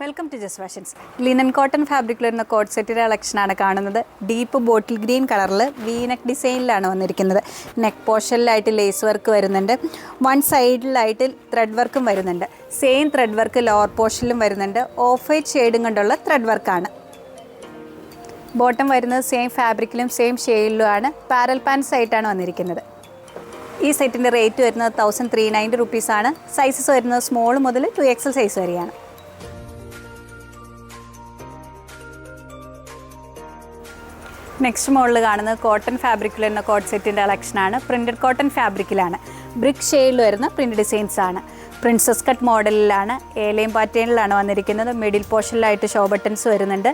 Welcome to Jas fashions linen cotton ഫാബ്രിക്കിൽ വരുന്ന coat സെറ്റിന്റെ കളക്ഷനാണ് കാണുന്നത്. ഡീപ്പ് ബോട്ടിൽ ഗ്രീൻ കളറിൽ വീനക്ക് ഡിസൈനിലാണ് വന്നിരിക്കുന്നത്. നെക്ക് പോർഷനിലായിട്ട് ലേസ് വർക്ക് വരുന്നുണ്ട്. വൺ സൈഡിലായിട്ട് ത്രെഡ് വർക്കും വരുന്നുണ്ട്. സെയിം ത്രെഡ് വർക്ക് ലോവർ പോർഷനിലും വരുന്നുണ്ട്. ഓഫ് വൈറ്റ് ഷെയ്ഡും കൊണ്ടുള്ള ത്രെഡ് വർക്കാണ് ബോട്ടം വരുന്നത് സെയിം ഫാബ്രിക്കിലും സെയിം ഷെയ്ഡിലുമാണ് പാരൽ പാൻസ് ആയിട്ടാണ് വന്നിരിക്കുന്നത്. ഈ സെറ്റിന്റെ റേറ്റ് വരുന്നത് തൗസൻഡ് ത്രീ നയന്റി റുപ്പീസാണ് സൈസസ് വരുന്നത് സ്മോൾ മുതൽ ടു എക്സൽ സൈസ് വരെയാണ്. നെക്സ്റ്റ് മോഡൽ കാണുന്നത് കോട്ടൺ ഫാബ്രിക്കിൽ വരുന്ന കോട്ട് സെറ്റിന്റെ കളക്ഷനാണ് പ്രിന്റഡ് കോട്ടൺ ഫാബ്രിക്കിലാണ് ബ്രിക്ക് ഷെയ്ഡിൽ വരുന്ന പ്രിന്റ് ഡിസൈൻസ് ആണ്. പ്രിൻസസ് കട്ട് മോഡലിലാണ് ഏലയും പാറ്റേണിലാണ് വന്നിരിക്കുന്നത്. മിഡിൽ പോർഷനിലായിട്ട് ഷോ ബട്ടൺസ് വരുന്നുണ്ട്.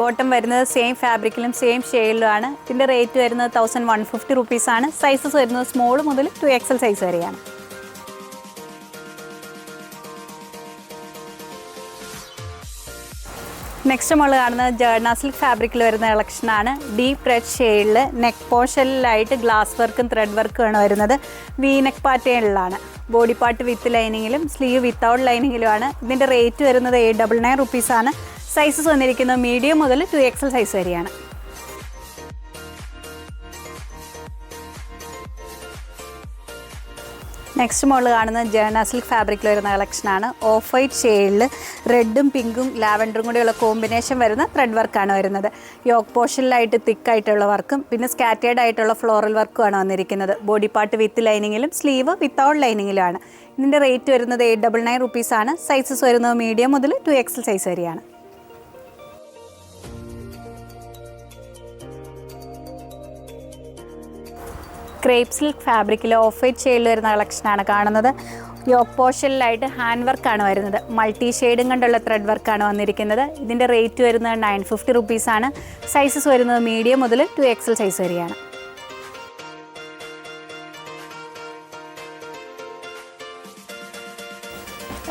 ബോട്ടം വരുന്നത് സെയിം ഫാബ്രിക്കിലും സെയിം ഷെയ്ഡിലുമാണ് ഇതിന്റെ റേറ്റ് വരുന്നത് തൗസൻഡ് വൺ ഫിഫ്റ്റി റുപ്പീസാണ് സൈസസ് വരുന്നത് സ്മോൾ മുതൽ ടു എക്സൽ സൈസ് വരെയാണ്. നെക്സ്റ്റ് നമ്മൾ കാണുന്നത് ജേർണ സിൽക്ക് ഫാബ്രിക്കിൽ വരുന്ന കളക്ഷനാണ് ഡീപ്പ് റെഡ് ഷെയ്ഡിൽ നെക്ക് പോർഷനിലായിട്ട് ഗ്ലാസ് വർക്കും ത്രെഡ് വർക്കും ആണ് വരുന്നത്. വി നെക്ക് പാറ്റേണിലാണ് ബോഡി പാർട്ട് വിത്ത് ലൈനിങ്ങിലും സ്ലീവ് വിത്തൗട്ട് ലൈനിങ്ങിലുമാണ് ഇതിന്റെ റേറ്റ് വരുന്നത് എയ്റ്റ് ഡബിൾ നയൻ റുപ്പീസാണ് സൈസസ് വന്നിരിക്കുന്നത് മീഡിയം മുതൽ ടു എക്സൽ സൈസ് വരെയാണ്. നെക്സ്റ്റ് മോഡൽ കാണുന്നത് ജേണ സിൽക്ക് ഫാബ്രിക്കിൽ വരുന്ന കളക്ഷനാണ് ഓഫ് വൈറ്റ് ഷെയ്ഡിൽ റെഡും പിങ്കും ലാവൻഡറും കൂടിയുള്ള കോമ്പിനേഷൻ വരുന്ന ത്രെഡ് വർക്കാണ് വരുന്നത്. യോക്ക് പോർഷനിലായിട്ട് തിക്കായിട്ടുള്ള വർക്കും പിന്നെ സ്കാറ്റേഡ് ആയിട്ടുള്ള ഫ്ലോറൽ വർക്കുമാണ് വന്നിരിക്കുന്നത്. ബോഡി പാർട്ട് വിത്ത് ലൈനിങ്ങിലും സ്ലീവ് വിത്തൗട്ട് ലൈനിങ്ങിലുമാണ് ഇതിന്റെ റേറ്റ് വരുന്നത് എയ്റ്റ് ഡബിൾ നയൻ റുപ്പീസാണ് സൈസസ് വരുന്നത് മീഡിയം മുതൽ ടു എക്സൽ സൈസ് വരെയാണ്. ക്രേപ്പ് സിൽക്ക് ഫാബ്രിക്കിൽ ഓഫ് വൈറ്റ് ഷെയ്ഡിൽ വരുന്ന കളക്ഷനാണ് കാണുന്നത്. യോക്ക് പോർഷനിലായിട്ട് ഹാൻഡ് വർക്കാണ് വരുന്നത്. മൾട്ടി ഷെയ്ഡും കണ്ടുള്ള ത്രെഡ് വർക്കാണ് വന്നിരിക്കുന്നത്. ഇതിന്റെ റേറ്റ് വരുന്നത് നയൻ ഫിഫ്റ്റി റുപ്പീസാണ് സൈസസ് വരുന്നത് മീഡിയം മുതൽ ടു എക്സൽ സൈസ് വരെയാണ്.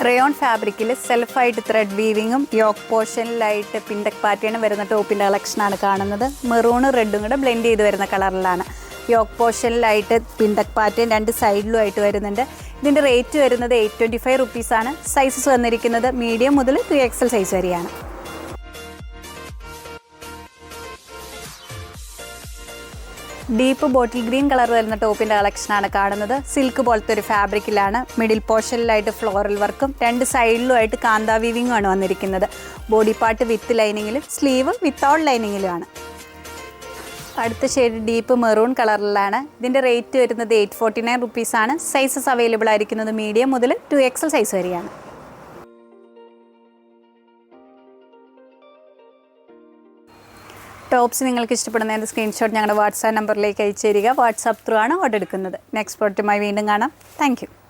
റയോൺ ഫാബ്രിക്കിൽ സെൽഫായിട്ട് ത്രെഡ് വീവിങ്ങും യോക്ക് പോർഷനിലായിട്ട് പിൻഡക് പാറ്റേണും വരുന്ന ടോപ്പിന്റെ കളക്ഷനാണ് കാണുന്നത്. മെറൂണും റെഡും കൂടെ ബ്ലെൻഡ് ചെയ്ത് വരുന്ന കളറിലാണ് യോക്ക് പോർഷനിലായിട്ട് പിന്തക് പാറ്റേൺ രണ്ട് സൈഡിലും ആയിട്ട് വരുന്നുണ്ട്. ഇതിന്റെ റേറ്റ് വരുന്നത് എയ്റ്റ് ട്വന്റി ഫൈവ് റുപ്പീസാണ്. സൈസസ് വന്നിരിക്കുന്നത് മീഡിയം മുതൽ ത്രീ എക്സൽ സൈസ് വരെയാണ്. ഡീപ്പ് ബോട്ടിൽ ഗ്രീൻ കളർ വരുന്ന ടോപ്പിന്റെ കളക്ഷനാണ് കാണുന്നത്. സിൽക്ക് പോലത്തെ ഒരു ഫാബ്രിക്കിലാണ്. മിഡിൽ പോർഷനിലായിട്ട് ഫ്ലോറൽ വർക്കും രണ്ട് സൈഡിലുമായിട്ട് കാന്താ വീവിങ്ങും ആണ് വന്നിരിക്കുന്നത്. ബോഡി പാർട്ട് വിത്ത് ലൈനിങ്ങിലും സ്ലീവ് വിത്തൗട്ട് ലൈനിങ്ങിലുമാണ്. അടുത്ത ഷെയ്ഡ് ഡീപ്പ് മെറൂൺ കളറിലാണ്. ഇതിന്റെ റേറ്റ് വരുന്നത് എയ്റ്റ് ഫോർട്ടി നയൻ റുപ്പീസാണ് സൈസസ് അവൈലബിൾ ആയിരിക്കുന്നത് മീഡിയം മുതൽ ടു എക്സൽ സൈസ് വരെയാണ്. ടോപ്സ് നിങ്ങൾക്ക് ഇഷ്ടപ്പെടുന്ന ഇഷ്ടപ്പെടുന്നതിന്റെ സ്ക്രീൻഷോട്ട് ഞങ്ങളുടെ വാട്സാപ്പ് നമ്പറിലേക്ക് അയച്ചു തരിക. വാട്സാപ്പ് ത്രൂ ആണ് ഓർഡർ എടുക്കുന്നത്. നെക്സ്റ്റ് പ്രോഡക്റ്റുമായി വീണ്ടും കാണാം. താങ്ക്